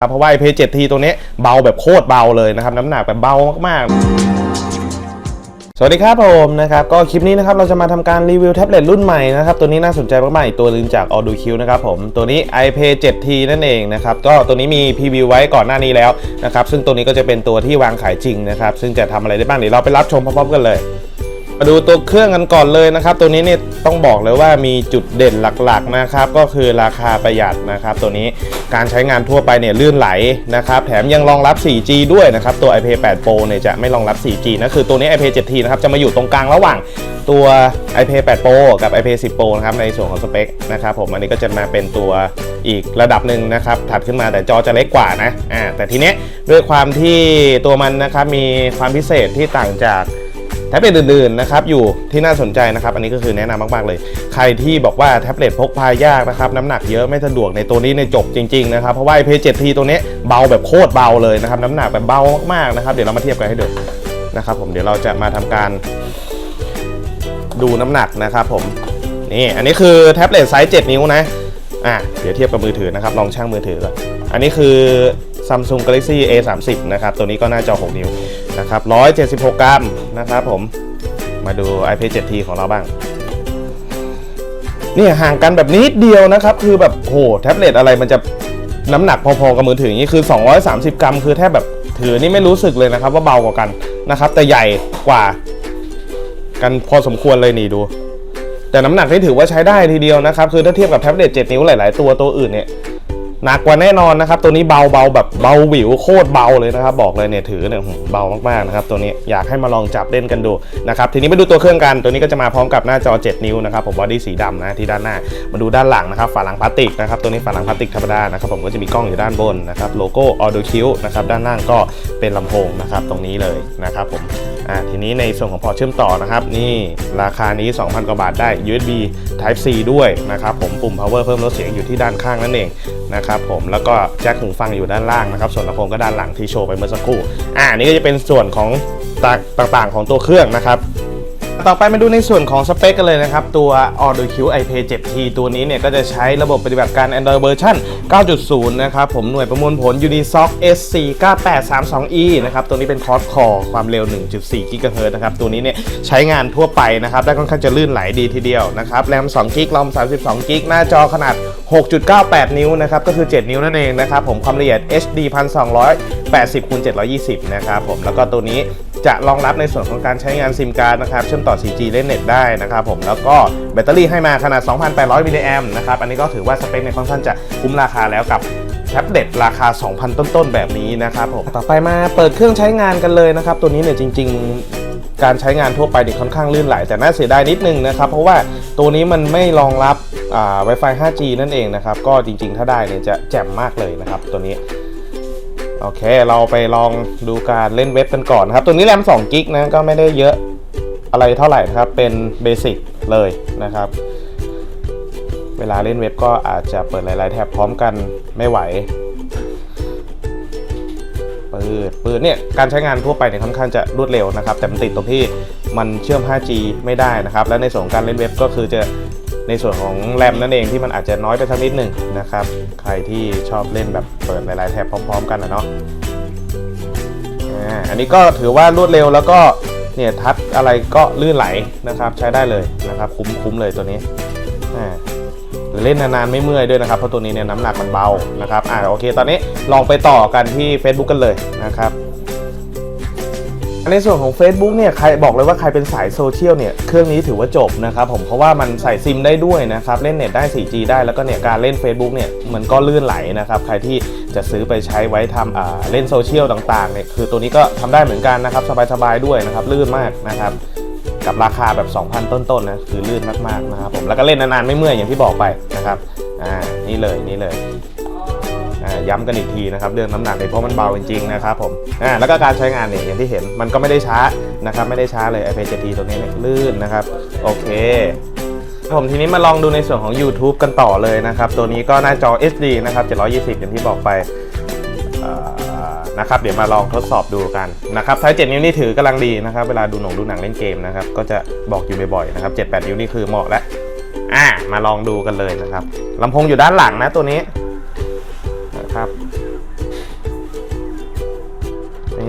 ครับเพราะว่า i p 7 t ตัวนี้เบาแบบโคตรเบาเลยนะครับ น้ำหนักแบบเบามากๆ สวัสดีครับผมนะครับ ก็คลิปนี้นะครับเราจะมาทำการรีวิวแท็บเล็ตรุ่นใหม่นะครับ ตัวนี้น่าสนใจมากๆอีกตัวหนึงจาก a u d o q นะครับผม ตัวนี้ iPay 7T นั่นเองนะครับ ก็ตัวนี้มีพรีวิวไว้ก่อนหน้านี้แล้วนะครับ ซึ่งตัวนี้ก็จะเป็นตัวที่วางขายจริงนะครับ ซึ่งจะทำอะไรได้บ้างเดี๋ยวเราไปรับชมพร้อมๆกันเลย มาดูตัวเครื่องกันก่อนเลยนะครับ ตัวนี้เนี่ยต้องบอกเลยว่ามีจุดเด่นหลักๆนะครับ ก็คือราคาประหยัดนะครับ ตัวนี้การใช้งานทั่วไปเนี่ยลื่นไหลนะครับ แถมยังรองรับ 4G ด้วยนะครับ ตัว iPad 8 Pro เนี่ยจะไม่รองรับ 4G นะคือตัวนี้ iPad 7T นะครับจะมาอยู่ตรงกลางระหว่างตัว iPad 8 Pro กับ iPad 10 Pro นะครับในส่วนของสเปคนะครับผมอันนี้ก็จะมาเป็นตัวอีกระดับหนึ่งนะครับถัดขึ้นมาแต่จอจะเล็กกว่านะอ่าแต่ทีเนี้ยด้วยความที่ตัวมันนะครับมีความพิเศษที่ต่างจาก แท็บเล็ตอื่นๆนะครับอยู่ที่น่าสนใจนะครับ อันนี้ก็คือแนะนำมากๆเลย ใครที่บอกว่าแท็บเล็ตพกพายากนะครับน้ำหนักเยอะไม่สะดวกในตัวนี้ในยจบจริงๆนะครับเพราะว่า i p 7 t ตัวนี้เบาแบบโคตรเบาเลยนะครับน้ำหนักแบบเบามากๆนะครับเดี๋ยวเรามาเทียบกันให้ดูนะครับผมเดี๋ยวเราจะมาทำการดูน้ำหนักนะครับผมนี่อันนี้คือแท็บเล็ตไซส์7นิ้วนะอะเดี๋ยวเทียบกับมือถือนะครับลองชั่งมือถือก่อนอันนี้คือ Samsung Galaxy A30 นะครับตัวนี้ก็หน้าจอ 6 นิ้ว นะครับ 176 กรัมนะครับผม มาดู iPad 7T ของเราบ้าง นี่ห่างกันแบบนิดเดียวนะครับ คือแบบโหแท็บเล็ตอะไรมันจะน้ำหนักพอๆกับมือถืออย่างนี้คือ 230 กรัม คือแทบแบบถือนี่ไม่รู้สึกเลยนะครับ ว่าเบากว่ากันนะครับ แต่ใหญ่กว่ากันพอสมควรเลยนี่ดู แต่น้ำหนักนี่ถือว่าใช้ได้ทีเดียวนะครับ คือถ้าเทียบกับแท็บเล็ต7นิ้วหลาย ๆ ตัวตัวอื่นเนี่ย หนักกว่าแน่นอนนะครับ ตัวนี้เบาเบาแบบเบาหวิวโคตรเบาเลยนะครับ บอกเลยเนี่ยถือเนี่ยเบามากๆนะครับ ตัวนี้อยากให้มาลองจับเล่นกันดูนะครับทีนี้มาดูตัวเครื่องกันตัวนี้ก็จะมาพร้อมกับหน้าจอ 7 นิ้วนะครับผมบอดี้สีดำนะที่ด้านหน้า มาดูด้านหลังนะครับฝาหลังพลาสติกนะครับตัวนี้ฝาหลังพลาสติกธรรมดานะครับผมก็จะมีกล้องอยู่ด้านบนนะครับโลโก้ Audio Q นะครับด้านล่างก็เป็นลำโพงนะครับตรงนี้เลยนะครับผมอ่าทีนี้ในส่วนของพอร์ตเชื่อมต่อนะครับนี่ราคานี้ 2,000 กว่าบาทได้ USB Type C ด้วยนะครับผมปุ่ม power เพิ่มลดเสียงอยู่ที่ด้านข้างนั่นเองนะครับผมแล้วก็แจ็คหูฟังอยู่ด้านล่างนะครับ ส่วนลำโพงก็ด้านหลังที่โชว์ไปเมื่อสักครู่อ่านี่ก็จะเป็นส่วนของต่างๆของตัวเครื่องนะครับ ต่อไปมาดูในส่วนของสเปคกันเลยนะครับ ตัว Audio Q iPay 7T ตัวนี้เนี่ย ก็จะใช้ระบบปฏิบัติการ Android เวอร์ชัน9.0 นะครับ ผมหน่วยประมวลผล Unisoc S4 9832E นะครับ ตัวนี้เป็นคอร์สคอความเร็ว 1.4 GHz นะครับ ตัวนี้เนี่ย ใช้งานทั่วไปนะครับ ได้ค่อนข้างจะลื่นไหลดีทีเดียวนะครับแรม2 g b รอม32 g b หน้าจอขนาด 6.98 นิ้วนะครับก็คือ 7 นิ้วนั่นเองนะครับผมความละเอียด HD 1280คูณ720 นะครับผมแล้วก็ตัวนี้จะรองรับในส่วนของการใช้งานซิมการ์ดนะครับเชื่อมต่อ 4G เล่นเน็ตได้นะครับผมแล้วก็แบตเตอรี่ให้มาขนาด 2,800 มิลลิแอมนะครับอันนี้ก็ถือว่าสเปคในค่อนข้างจะคุ้มราคาแล้วกับแท็บเล็ตราคา 2,000 ต้นๆ แบบนี้นะครับผมต่อไปมาเปิดเครื่องใช้งานกันเลยนะครับ ตัวนี้เนี่ยจริง ๆการใช้งานทั่วไปเนี่ยค่อนข้างลื่นไหล แต่น่าเสียดายนิดนึงนะครับ เพราะว่าตัวนี้มันไม่รองรับอ่า Wi-Fi 5G นั่นเองนะครับ ก็จริงๆ ถ้าได้เนี่ยจะแจ่มมากเลยนะครับ ตัวนี้ โอเค เราไปลองดูการเล่นเว็บกันก่อนนครับ ตัวนี้แรม2กิกนะ ก็ไม่ได้เยอะ อะไรเท่าไหร่นะครับเป็นเบสิกเลยนะครับ เวลาเล่นเว็บก็อาจจะเปิดหลายๆแท็บพร้อมกันไม่ไหวปืดปืดเนี่ยการใช้งานทั่วไปเนี่ยค่อนข้างจะรวดเร็วนะครับ แต่มันติดตรงที่มันเชื่อม 5G ไม่ได้นะครับ และในส่วนของการเล่นเว็บก็คือจะในส่วนของแรมนั่นเองที่มันอาจจะน้อยไปสักนิดหนึ่งนะครับ ใครที่ชอบเล่นแบบเปิดหลาย ๆ แท็บพร้อม ๆ กันนะเนาะอันนี้ก็ถือว่ารวดเร็วแล้วก็ เนี่ยทัชอะไรก็ลื่นไหลนะครับ ใช้ได้เลยนะครับคุ้มคุ้มเลยตัวนี้อ่าหรือเล่นนานๆไม่เมื่อยด้วยนะครับเพราะตัวนี้เนี่ยน้ำหนักมันเบานะครับอ่าโอเค ตอนนี้ลองไปต่อกันที่ Facebook กันเลยนะครับในส่วนของ Facebook เนี่ยใครบอกเลยว่าใครเป็นสายโซเชียลเนี่ยเครื่องนี้ถือว่าจบนะครับผมเพราะว่ามันใส่ซิมได้ด้วยนะครับเล่นเน็ตได้ 4G ได้แล้วก็เนี่ยการเล่น Facebook เนี่ยมันก็ลื่นไหลนะครับใครที่ จะซื้อไปใช้ไว้ทำเล่นโซเชียลต่างๆเนี่ยคือตัวนี้ก็ทำได้เหมือนกันนะครับ สบายๆด้วยนะครับ ลื่นมากนะครับ กับราคาแบบ 2,000 ต้นๆนะคือลื่นมากๆนะครับผมแล้วก็เล่นนานๆไม่เมื่อยอย่างที่บอกไปนะครับอ่านี่เลยนี่เลยอ่าย้ำกันอีกทีนะครับเรื่องน้ำหนักเนี่ยเพราะมันเบาจริงๆนะครับผมอ่าแล้วก็การใช้งานเนี่ยอย่างที่เห็นมันก็ไม่ได้ช้านะครับไม่ได้ช้าเลย iPad 7T ตัวนี้เนี่ยลื่นนะครับโอเค ผมทีนี้มาลองดูในส่วนของ YouTube กันต่อเลยนะครับ ตัวนี้ก็หน้าจอ SD นะครับ 720 อย่างที่บอกไปนะครับ เดี๋ยวมาลองทดสอบดูกันนะครับไซส์7นิ้วนี่ถือกำลังดีนะครับ เวลาดูหนังดูหนังเล่นเกมนะครับ ก็จะบอกอยู่บ่อยๆนะครับ 7-8 นิ้วนี่คือเหมาะแล้วอ่ามาลองดูกันเลยนะครับลำโพงอยู่ด้านหลังนะตัวนี้นะครับ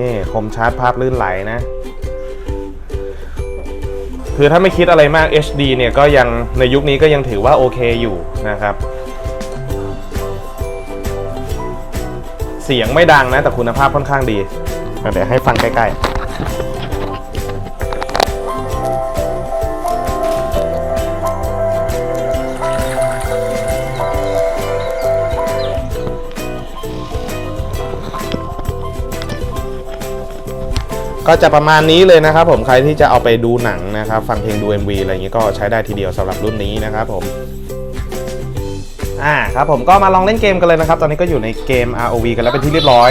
นี่คมชัดภาพลื่นไหลนะ คือถ้าไม่คิดอะไรมาก HD เนี่ยก็ยังในยุคนี้ก็ยังถือว่าโอเคอยู่นะครับ เสียงไม่ดังนะแต่คุณภาพค่อนข้างดี เดี๋ยวให้ฟังใกล้ๆ ก็จะประมาณนี้เลยนะครับผมใครที่จะเอาไปดูหนังนะครับฟังเพลงดู MV อะไรอย่างนี้ก็ใช้ได้ทีเดียวสำหรับรุ่นนี้นะครับผมอ่าครับผมก็มาลองเล่นเกมกันเลยนะครับ ตอนนี้ก็อยู่ในเกม ROV กันแล้วเป็นที่เรียบร้อย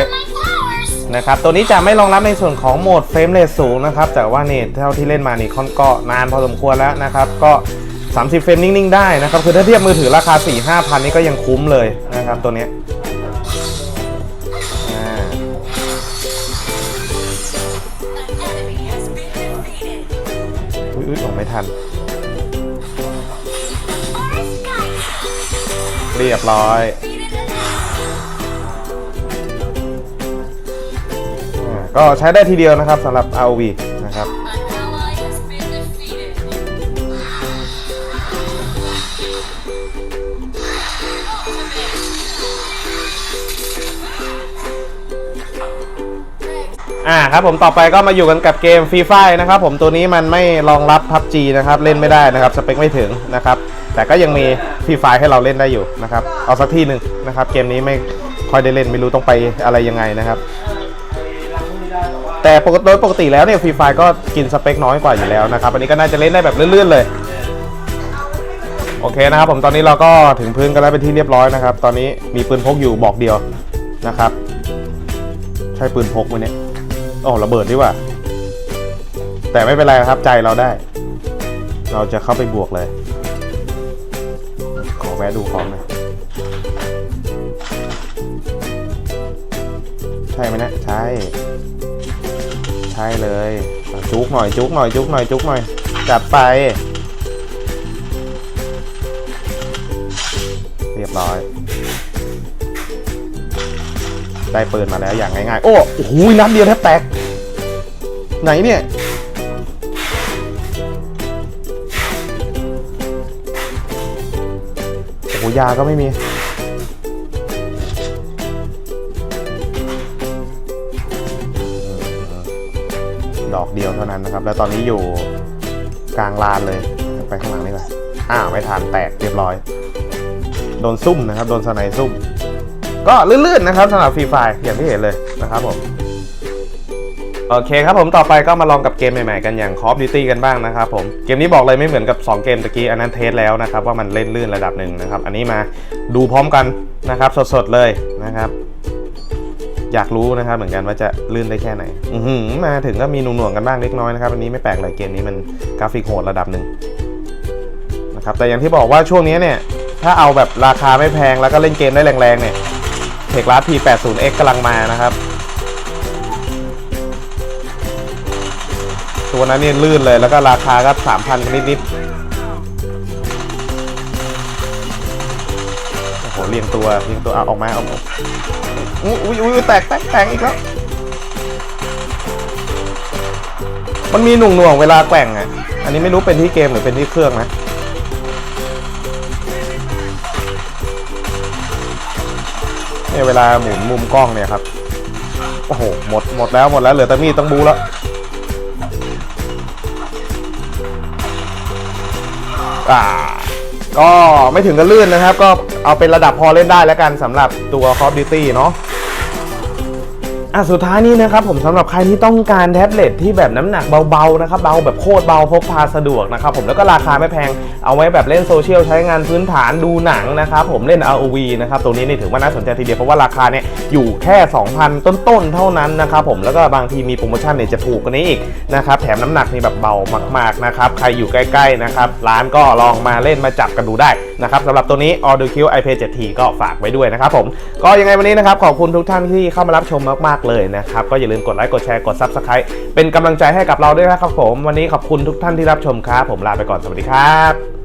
นะครับตัวนี้จะไม่รองรับในส่วนของโหมดเฟรมเรทสูงนะครับ แต่ว่าเนี่ยเท่าที่เล่นมานี่ค่อนก็นานพอสมควรแล้วนะครับ ก็ 30 เฟรมนิ่ง ๆ ได้นะครับ คือถ้าเทียบมือถือราคา 4 5พันนี่ก็ยังคุ้มเลยนะครับตัวเนี้ อุ้ยอุ้ยออกไม่ทัน เรียบร้อยอ่าก็ใช้ได้ทีเดียวนะครับสำหรับ ROV อ่าครับผมต่อไปก็มาอยู่กันกับเกมฟรีไฟนะครับผมตัวนี้มันไม่รองรับ PUBG นะครับเล่นไม่ได้นะครับสเปคไม่ถึงนะครับแต่ก็ยังมีฟรีไฟให้เราเล่นได้อยู่นะครับเอาสักที่หนึ่งนะครับเกมนี้ไม่ค่อยได้เล่นไม่รู้ต้องไปอะไรยังไงนะครับแต่ปกติโดยปกติแล้วเนี่ยฟรีไฟก็กินสเปคน้อยกว่าอยู่แล้วนะครับอันนี้ก็น่าจะเล่นได้แบบลื่นๆเลยโอเคนะครับผมตอนนี้เราก็ถึงพื้นกันแล้วเป็นที่เรียบร้อยนะครับ ตอนนี้มีปืนพกอยู่บอกเดียวนะครับ ใช่ปืนพกไหมเนี่ย อ้ระเบิดดีกว่า แต่ไม่เป็นไรครับใจเราได้ เราจะเข้าไปบวกเลย ขอแวะดูของหน่อยใช่ไหมนะใช่ ใช่เลย จุกหน่อยจุกหน่อยจุกหน่อยจุกหน่อยจัดไป เรียบร้อย ได้ปืนมาแล้วอย่างง่ายๆโอ้โอ้โหนัดเดียวแทบแตก ไหนเนี่ย โอ้โหยาก็ไม่มี ดอกเดียวเท่านั้นนะครับ แล้วตอนนี้อยู่กลางลานเลย ไปข้างหลังนี่ก่อนอ้าวไม่ทันแตกเรียบร้อย โดนซุ่มนะครับ โดนสไนซุ่ม ก็ลื่นๆนะครับสำหรับฟรีไฟอย่างที่เห็นเลยนะครับผมโอเคครับผมต่อไปก็มาลองกับเกมใหม่ๆกันอย่าง Call of Duty กันบ้างนะครับผมเกมนี้บอกเลยไม่เหมือนกับ 2 เกมตะกี้อันนั้นเทสแล้วนะครับว่ามันเล่นลื่นระดับหนึ่งนะครับอันนี้มาดูพร้อมกันนะครับสดๆเลยนะครับอยากรู้นะครับเหมือนกันว่าจะลื่นได้แค่ไหนอืมาถึงก็มีหน่วงๆกันบ้างเล็กน้อยนะครับอันนี้ไม่แปลกเลยเกมนี้มันกราฟิกโหดระดับหนึ่งนะครับแต่อย่างที่บอกว่าช่วงนี้เนี่ยถ้าเอาแบบราคาไม่แพงแล้วก็เล่นเกมได้แรงๆเนี่ย เทคลาส P80X กำลังมานะครับ ตัวนั้นเนี่ยลื่นเลยแล้วก็ราคาก็ 3,000นิดๆโอ้โหเรียงตัวเรียงตัวเอาออกมาเอาออกอุ้ยอุ้ยแตกแตกแตกอีกแล้ว มันมีหน่วงหน่วงเวลาแกว่งอะ อันนี้ไม่รู้เป็นที่เกมหรือเป็นที่เครื่องนะ เนี่ยเวลาหมุนมุมกล้องเนี่ยครับ โอ้โห หมด หมดแล้ว หมดแล้ว เหลือแต่มีดต้องบูแล้วอ่าก็ไม่ถึงกับลื่นนะครับ ก็เอาเป็นระดับพอเล่นได้แล้วกันสำหรับตัว Call of Duty เนาะ อะสุดท้ายนี้นะครับผมสำหรับใครที่ต้องการแท็บเล็ตที่แบบน้ำหนักเบาๆนะครับเบาแบบโคตรเบาพกพาสะดวกนะครับผมแล้วก็ราคาไม่แพงเอาไว้แบบเล่นโซเชียลใช้งานพื้นฐานดูหนังนะครับผมเล่น ROV นะครับตรงนี้นี่ถือว่าน่าสนใจทีเดียวเพราะว่าราคาเนี่ยอยู่แค่ 2,000 ต้นๆเท่านั้นนะครับผมแล้วก็บางทีมีโปรโมชั่นเนี่ยจะถูกกว่านี้อีกนะครับแถมน้ำหนักนี่แบบเบามากๆนะครับใครอยู่ใกล้ๆนะครับร้านก็ลองมาเล่นมาจับกันดูได้นะครับสำหรับตัวนี้ Audio Q iPad 7T ก็ฝากไว้ด้วยนะครับผมก็ยังไงวันนี้นะครับขอบคุณทุกท่านที่เข้ามารับชมมากๆเลยนะครับ ก็อย่าลืมกดไลค์กดแชร์กด Subscribe เป็นกำลังใจให้กับเราด้วยนะครับผม วันนี้ขอบคุณทุกท่านที่รับชมครับผมลาไปก่อนสวัสดีครับ